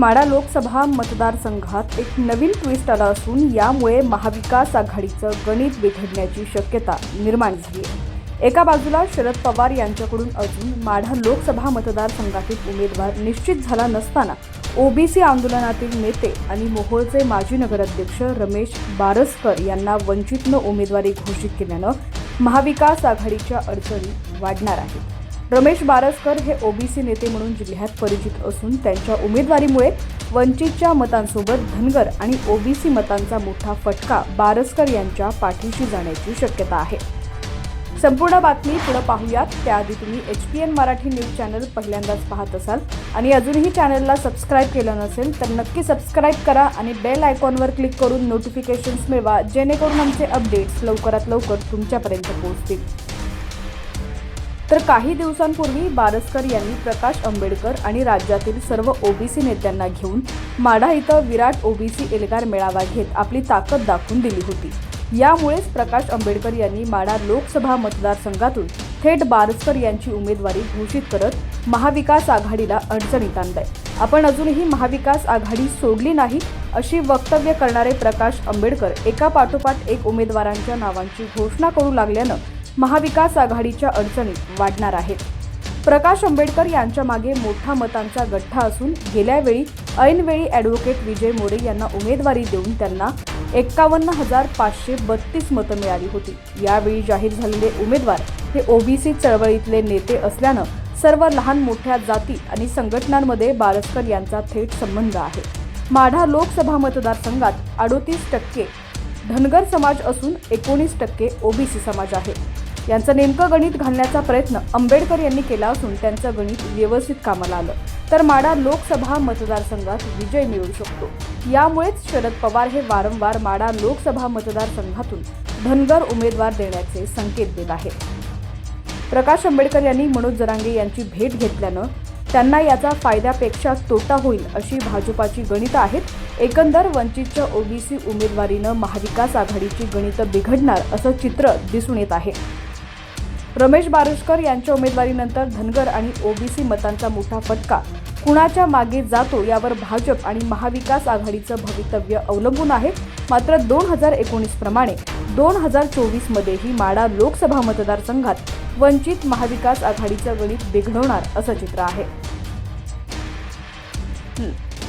माढा लोकसभा मतदारसंघात एक नवीन ट्विस्ट आला असून यामुळे महाविकास आघाडीचं गणित बिघडण्याची शक्यता निर्माण झाली आहे. एका बाजूला शरद पवार यांच्याकडून अजून माढा लोकसभा मतदारसंघातील उमेदवार निश्चित झाला नसताना ओबीसी आंदोलनातील नेते आणि मोहोळचे माजी नगराध्यक्ष रमेश बारसकर यांना वंचितनं उमेदवारी घोषित केल्यानं महाविकास आघाडीच्या अडचणी वाढणार आहेत. रमेश बारसकर हे ओबीसी नेते म्हणून जिल्ह्यात परिचित असून त्यांच्या उमेदवारीमुळे वंचितच्या मतांसोबत धनगर आणि ओबीसी मतांचा मोठा फटका बारसकर यांच्या पाठीशी जाण्याची शक्यता आहे. संपूर्ण बातमी पुढे पाहूयात. त्याआधी तुम्ही H P N Marathi news channel पहिल्यांदाच पाहत असाल आणि अजूनही चॅनलला सबस्क्राईब केलं नसेल तर नक्की सबस्क्राईब करा आणि बेल आयकॉनवर क्लिक करून नोटिफिकेशन्स मिळवा जेणेकरून आमचे अपडेट्स लवकरात लवकर तुमच्यापर्यंत पोहोचतील. तर काही दिवसांपूर्वी बारसकर यांनी प्रकाश आंबेडकर आणि राज्यातील सर्व ओबीसी नेत्यांना घेऊन माढा इथं विराट ओबीसी एल्गार मेळावा घेत आपली ताकद दाखवून दिली होती. यामुळेच प्रकाश आंबेडकर यांनी माढा लोकसभा मतदारसंघातून थेट बारसकर यांची उमेदवारी घोषित करत महाविकास आघाडीला अडचणीत आणलंय. आपण अजूनही महाविकास आघाडी सोडली नाही अशी वक्तव्य करणारे प्रकाश आंबेडकर एका पाठोपाठ एक उमेदवारांच्या नावांची घोषणा करू लागल्यानं महाविकास आघाडीच्या अडचणी वाढणार आहेत प्रकाश आंबेडकर यांच्या मागे मोठा मतांचा गठ्ठा असून गेल्यावेळी ऐनवेळी ॲडव्होकेट विजय मोरे यांना उमेदवारी देऊन त्यांना एक्कावन्न हजार पाचशे बत्तीस मतं मिळाली होती. यावेळी जाहीर झालेले उमेदवार हे ओबीसी चळवळीतले नेते असल्यानं सर्व लहान मोठ्या जाती आणि संघटनांमध्ये बारसकर यांचा थेट संबंध आहे. माढा लोकसभा मतदारसंघात अडोतीस टक्के धनगर समाज असून एकोणीस टक्के ओबीसी समाज आहे. यांचं नेमकं गणित घालण्याचा प्रयत्न आंबेडकर यांनी केला असून त्यांचं गणित व्यवस्थित कामाला आलं. तर माडा लोकसभा मतदारसंघात विजय मिळू शकतो. यामुळेच शरद पवार हे वारंवार माडा लोकसभा मतदारसंघातून धनगर उमेदवार देण्याचे संकेत देत आहेत. प्रकाश आंबेडकर यांनी मनोज जरांगे यांची भेट घेतल्यानं त्यांना याचा फायद्यापेक्षा तोटा होईल अशी भाजपाची गणितं आहेत. एकंदर वंचितच्या ओबीसी उमेदवारीनं महाविकास आघाडीची गणितं बिघडणार असं चित्र दिसून येत आहे. रमेश बारसकर यांच्या उमेदवारीनंतर धनगर आणि ओबीसी मतांचा मोठा फटका. कुणाच्या मागे जातो यावर भाजप आणि महाविकास आघाडीचं भवितव्य अवलंबून आहे. मात्र दोन हजार एकोणीस प्रमाणे दोन हजार चोवीसमध्येही माडा लोकसभा मतदारसंघात वंचित महाविकास आघाडीचं गणित बिघडवणार असं चित्र आहे.